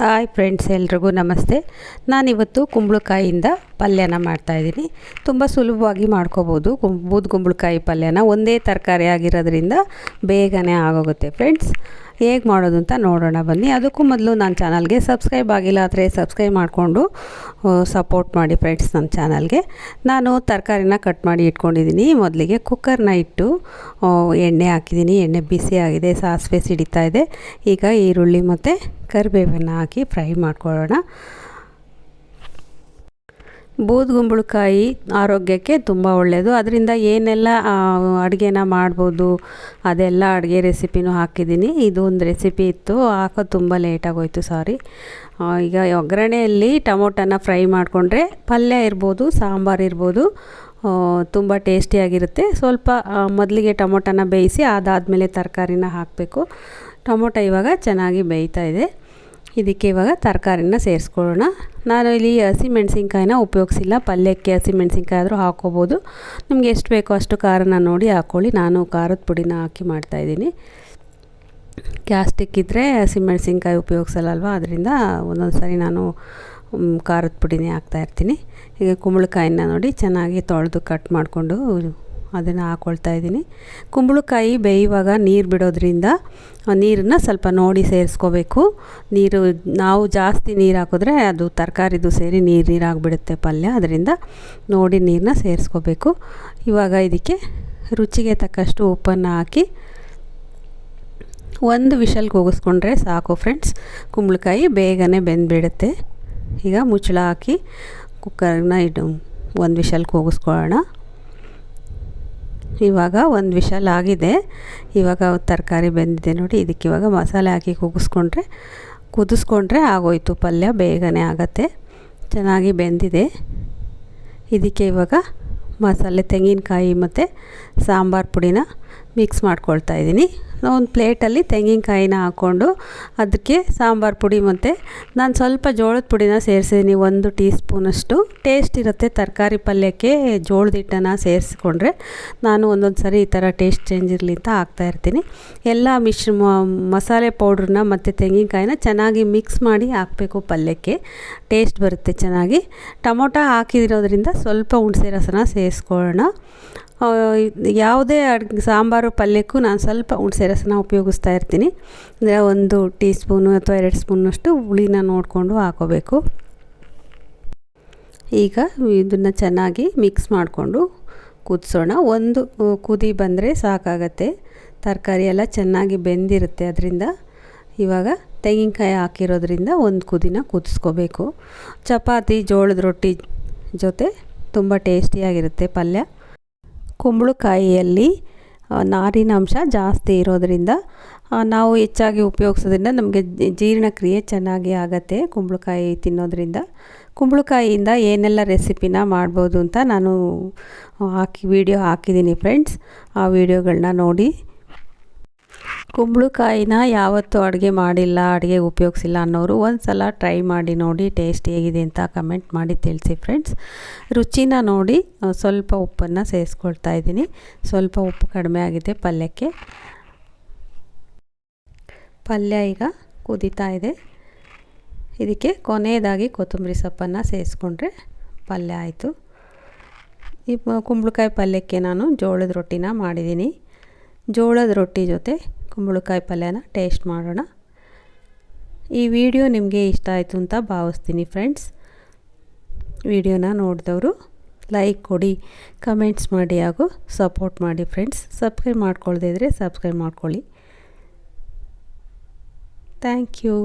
Hi friends ಎಲ್ರಿಗೂ ನಮಸ್ತೆ. ನಾನಿವತ್ತು ಕುಂಬಳಕಾಯಿಂದ ಪಲ್ಯನ ಮಾಡ್ತಾಯಿದ್ದೀನಿ ತುಂಬ ಸುಲಭವಾಗಿ ಮಾಡ್ಕೋಬೋದು. ಬೂದು ಕುಂಬಳಕಾಯಿ ಪಲ್ಯನ ಒಂದೇ ತರಕಾರಿ ಆಗಿರೋದ್ರಿಂದ ಬೇಗನೆ ಆಗೋಗುತ್ತೆ ಫ್ರೆಂಡ್ಸ್. ಹೇಗೆ ಮಾಡೋದು ಅಂತ ನೋಡೋಣ ಬನ್ನಿ. ಅದಕ್ಕೂ ಮೊದಲು ನನ್ನ ಚಾನಲ್ಗೆ ಸಬ್ಸ್ಕ್ರೈಬ್ ಆಗಿಲ್ಲ ಆದರೆ ಸಬ್ಸ್ಕ್ರೈಬ್ ಮಾಡಿಕೊಂಡು ಸಪೋರ್ಟ್ ಮಾಡಿ ಫ್ರೆಂಡ್ಸ್ ನನ್ನ ಚಾನಲ್ಗೆ. ನಾನು ತರಕಾರಿನ ಕಟ್ ಮಾಡಿ ಇಟ್ಕೊಂಡಿದ್ದೀನಿ. ಮೊದಲಿಗೆ ಕುಕ್ಕರ್ನ ಇಟ್ಟು ಎಣ್ಣೆ ಹಾಕಿದ್ದೀನಿ. ಎಣ್ಣೆ ಬಿಸಿ ಆಗಿದೆ, ಸಾಸಿವೆ ಸಿಡಿತಾ ಇದೆ. ಈಗ ಈರುಳ್ಳಿ ಮತ್ತು ಕರಿಬೇವನ್ನು ಹಾಕಿ ಫ್ರೈ ಮಾಡ್ಕೊಳ್ಳೋಣ. ಬೂದುಗುಂಬಳಕಾಯಿ ಆರೋಗ್ಯಕ್ಕೆ ತುಂಬ ಒಳ್ಳೆಯದು ಅದರಿಂದ ಏನೆಲ್ಲ ಅಡುಗೆನ ಮಾಡ್ಬೋದು, ಅದೆಲ್ಲ ಅಡುಗೆ ರೆಸಿಪಿನೂ ಹಾಕಿದ್ದೀನಿ. ಇದು ಒಂದು ರೆಸಿಪಿ ಇತ್ತು ಹಾಕೋದು ತುಂಬ ಲೇಟಾಗೋಯ್ತು ಸಾರಿ ಈಗ ಒಗ್ಗರಣೆಯಲ್ಲಿ ಟೊಮೊಟೊನ ಫ್ರೈ ಮಾಡಿಕೊಂಡ್ರೆ ಪಲ್ಯ ಇರ್ಬೋದು, ಸಾಂಬಾರು ಇರ್ಬೋದು ತುಂಬ ಟೇಸ್ಟಿಯಾಗಿರುತ್ತೆ ಸ್ವಲ್ಪ ಮೊದಲಿಗೆ ಟೊಮೊಟೊನ ಬೇಯಿಸಿ ಅದಾದಮೇಲೆ ತರಕಾರಿನ ಹಾಕಬೇಕು. ಟೊಮೊಟೊ ಇವಾಗ ಚೆನ್ನಾಗಿ ಬೇಯ್ತಾ ಇದೆ. ಇದಕ್ಕೆ ಇವಾಗ ತರಕಾರಿನ ಸೇರಿಸ್ಕೊಳ್ಳೋಣ. ನಾನು ಇಲ್ಲಿ ಹಸಿಮೆಣ್ಸಿನ್ಕಾಯಿನ ಉಪಯೋಗಿಸಿಲ್ಲ. ಪಲ್ಯಕ್ಕೆ ಹಸಿಮೆಣ್ಸಿನ್ಕಾಯಿ ಆದರೂ ಹಾಕೋಬೋದು ನಿಮಗೆ ಎಷ್ಟು ಬೇಕೋ ಅಷ್ಟು ಖಾರನ ನೋಡಿ ಹಾಕ್ಕೊಳ್ಳಿ. ನಾನು ಖಾರದ ಪುಡಿನ ಹಾಕಿ ಮಾಡ್ತಾಯಿದ್ದೀನಿ ಗ್ಯಾಸ್ಟಿಕ್ ಇದ್ದರೆ ಹಸಿಮೆಣ್ಸಿನ್ಕಾಯಿ ಉಪಯೋಗಿಸಲ್ಲಲ್ವ ಅದರಿಂದ ಒಂದೊಂದು ಸಾರಿ ನಾನು ಖಾರದ ಪುಡಿನೇ ಹಾಕ್ತಾಯಿರ್ತೀನಿ ಈಗ ಕುಂಬಳಕಾಯಿನ ನೋಡಿ ಚೆನ್ನಾಗಿ ತೊಳೆದು ಕಟ್ ಮಾಡಿಕೊಂಡು ಅದನ್ನು ಹಾಕ್ಕೊಳ್ತಾ ಇದ್ದೀನಿ. ಕುಂಬಳಕಾಯಿ ಬೇಯುವಾಗ ನೀರು ಬಿಡೋದ್ರಿಂದ ನೀರನ್ನು ಸ್ವಲ್ಪ ನೋಡಿ ಸೇರಿಸ್ಕೋಬೇಕು. ನೀರು, ನಾವು ಜಾಸ್ತಿ ನೀರು ಹಾಕಿದ್ರೆ ಅದು ತರಕಾರಿದು ಸೇರಿ ನೀರು ನೀರಾಗಿಬಿಡುತ್ತೆ ಪಲ್ಯ. ಅದರಿಂದ ನೋಡಿ ನೀರನ್ನ ಸೇರಿಸ್ಕೋಬೇಕು. ಇವಾಗ ಇದಕ್ಕೆ ರುಚಿಗೆ ತಕ್ಕಷ್ಟು ಉಪ್ಪನ್ನು ಹಾಕಿ ಒಂದು ವಿಷಲ್ಗೆ ಕೂಗಿಸ್ಕೊಂಡ್ರೆ ಸಾಕು ಫ್ರೆಂಡ್ಸ್. ಕುಂಬಳಕಾಯಿ ಬೇಗನೆ ಬೆಂದುಬಿಡುತ್ತೆ. ಈಗ ಮುಚ್ಚಳ ಹಾಕಿ ಕುಕ್ಕರ್ನ ಇಡು ಒಂದು ವಿಷಲ್ಗೆ ಹೋಗಿಸ್ಕೊಳ್ಳೋಣ ಇವಾಗ ಒಂದು ವಿಷಲ್ ಆಗಿದೆ. ಇವಾಗ ತರಕಾರಿ ಬೆಂದಿದೆ ನೋಡಿ, ಇದಕ್ಕೆ ಇವಾಗ ಮಸಾಲೆ ಹಾಕಿ ಕುಗಿಸ್ಕೊಂಡ್ರೆ ಕುದಿಸ್ಕೊಂಡ್ರೆ ಆಗೋಯ್ತು. ಪಲ್ಯ ಬೇಗನೆ ಆಗುತ್ತೆ. ಚೆನ್ನಾಗಿ ಬೆಂದಿದೆ. ಇದಕ್ಕೆ ಇವಾಗ ಮಸಾಲೆ, ತೆಂಗಿನಕಾಯಿ ಮತ್ತು ಸಾಂಬಾರು ಪುಡಿನ ಮಿಕ್ಸ್ ಮಾಡ್ಕೊಳ್ತಾ ಇದ್ದೀನಿ. ಒಂದು ಪ್ಲೇಟಲ್ಲಿ ತೆಂಗಿನಕಾಯಿನ ಹಾಕ್ಕೊಂಡು ಅದಕ್ಕೆ ಸಾಂಬಾರು ಪುಡಿ ಮತ್ತು ನಾನು ಸ್ವಲ್ಪ ಜೋಳದ ಪುಡಿನ ಸೇರಿಸಿದ್ದೀನಿ, ಒಂದು ಟೀ ಸ್ಪೂನಷ್ಟು ಟೇಸ್ಟ್ ಇರುತ್ತೆ, ತರಕಾರಿ ಪಲ್ಯಕ್ಕೆ ಜೋಳದ ಹಿಟ್ಟನ್ನು ಸೇರಿಸ್ಕೊಂಡ್ರೆ ನಾನು ಒಂದೊಂದು ಸರಿ ಈ ಥರ ಟೇಸ್ಟ್ ಚೇಂಜ್ ಇರಲಿ ಅಂತ ಹಾಕ್ತಾಯಿರ್ತೀನಿ ಎಲ್ಲ ಮಿಶ್ರ ಮಸಾಲೆ ಪೌಡ್ರನ್ನ ಮತ್ತು ತೆಂಗಿನಕಾಯಿನ ಚೆನ್ನಾಗಿ ಮಿಕ್ಸ್ ಮಾಡಿ ಹಾಕಬೇಕು ಪಲ್ಯಕ್ಕೆ. ಟೇಸ್ಟ್ ಬರುತ್ತೆ ಚೆನ್ನಾಗಿ. ಟೊಮೊಟೊ ಹಾಕಿರೋದ್ರಿಂದ ಸ್ವಲ್ಪ ಹುಣಸೆ ರಸನ ಸೇರಿಸ್ಕೊಳ್ಳೋಣ. ಯಾವುದೇ ಅಡುಗೆ, ಸಾಂಬಾರು ಪಲ್ಯಕ್ಕೂ ನಾನು ಸ್ವಲ್ಪ ಹುಣಸೆ ರಸನ ಉಪಯೋಗಿಸ್ತಾ ಇರ್ತೀನಿ. ಅಂದರೆ ಒಂದು ಟೀ ಸ್ಪೂನು ಅಥವಾ ಎರಡು ಸ್ಪೂನಷ್ಟು ಹುಳಿನ ನೋಡಿಕೊಂಡು ಹಾಕೋಬೇಕು. ಈಗ ಇದನ್ನು ಚೆನ್ನಾಗಿ ಮಿಕ್ಸ್ ಮಾಡಿಕೊಂಡು ಕುದಿಸೋಣ. ಒಂದು ಕುದಿ ಬಂದರೆ ಸಾಕಾಗತ್ತೆ. ತರಕಾರಿ ಎಲ್ಲ ಚೆನ್ನಾಗಿ ಬೆಂದಿರುತ್ತೆ ಅದರಿಂದ. ಇವಾಗ ತೆಂಗಿನಕಾಯಿ ಹಾಕಿರೋದ್ರಿಂದ ಒಂದು ಕುದಿನ ಕುದಿಸ್ಕೋಬೇಕು. ಚಪಾತಿ, ಜೋಳದ ರೊಟ್ಟಿ ಜೊತೆ ತುಂಬ ಟೇಸ್ಟಿಯಾಗಿರುತ್ತೆ ಪಲ್ಯ. ಕುಂಬಳಕಾಯಿಯಲ್ಲಿ ನಾರಿನಾಂಶ ಜಾಸ್ತಿ ಇರೋದರಿಂದ ನಾವು ಹೆಚ್ಚಾಗಿ ಉಪಯೋಗಿಸೋದ್ರಿಂದ ನಮಗೆ ಜೀರ್ಣಕ್ರಿಯೆ ಚೆನ್ನಾಗಿ ಆಗುತ್ತೆ ಕುಂಬಳಕಾಯಿ ತಿನ್ನೋದ್ರಿಂದ. ಕುಂಬಳಕಾಯಿಯಿಂದ ಏನೆಲ್ಲ ರೆಸಿಪಿನ ಮಾಡ್ಬೋದು ಅಂತ ನಾನು ಹಾಕಿ, ವಿಡಿಯೋ ಹಾಕಿದ್ದೀನಿ ಫ್ರೆಂಡ್ಸ್ ಆ ವೀಡಿಯೋಗಳನ್ನ ನೋಡಿ. ಕುಂಬಳಕಾಯಿನ ಯಾವತ್ತೂ ಅಡುಗೆ ಮಾಡಿಲ್ಲ, ಅಡುಗೆ ಉಪಯೋಗಿಸಿಲ್ಲ ಅನ್ನೋರು ಒಂದು ಸಲ ಟ್ರೈ ಮಾಡಿ ನೋಡಿ, ಟೇಸ್ಟ್ ಹೇಗಿದೆ ಅಂತ ಕಮೆಂಟ್ ಮಾಡಿ ತಿಳಿಸಿ ಫ್ರೆಂಡ್ಸ್. ರುಚಿನ ನೋಡಿ ಸ್ವಲ್ಪ ಉಪ್ಪನ್ನು ಸೇರಿಸ್ಕೊಳ್ತಾ ಇದ್ದೀನಿ. ಸ್ವಲ್ಪ ಉಪ್ಪು ಕಡಿಮೆ ಆಗಿದೆ ಪಲ್ಯಕ್ಕೆ. ಪಲ್ಯ ಈಗ ಕುದೀತಾ ಇದೆ. ಇದಕ್ಕೆ ಕೊನೆಯದಾಗಿ ಕೊತ್ತಂಬರಿ ಸೊಪ್ಪನ್ನು ಸೇರಿಸ್ಕೊಂಡ್ರೆ ಪಲ್ಯ ಆಯಿತು. ಈ ಕುಂಬಳಕಾಯಿ ಪಲ್ಯಕ್ಕೆ ನಾನು ಜೋಳದ ರೊಟ್ಟಿನ ಮಾಡಿದ್ದೀನಿ. ಜೋಳದ ರೊಟ್ಟಿ ಜೊತೆ ಕುಂಬಳಕಾಯಿ ಪಲ್ಯನ ಟೇಸ್ಟ್ ಮಾಡೋಣ. ಈ ವಿಡಿಯೋ ನಿಮಗೆ ಇಷ್ಟ ಆಯಿತು ಅಂತ ಭಾವಿಸ್ತೀನಿ ಫ್ರೆಂಡ್ಸ್. ವಿಡಿಯೋನ ನೋಡಿದವರು ಲೈಕ್ ಕೊಡಿ, ಕಮೆಂಟ್ಸ್ ಮಾಡಿ ಹಾಗೂ ಸಪೋರ್ಟ್ ಮಾಡಿ ಫ್ರೆಂಡ್ಸ್. ಸಬ್ಸ್ಕ್ರೈಬ್ ಮಾಡ್ಕೊಳ್ದಿದ್ರೆ ಸಬ್ಸ್ಕ್ರೈಬ್ ಮಾಡ್ಕೊಳ್ಳಿ. Thank you.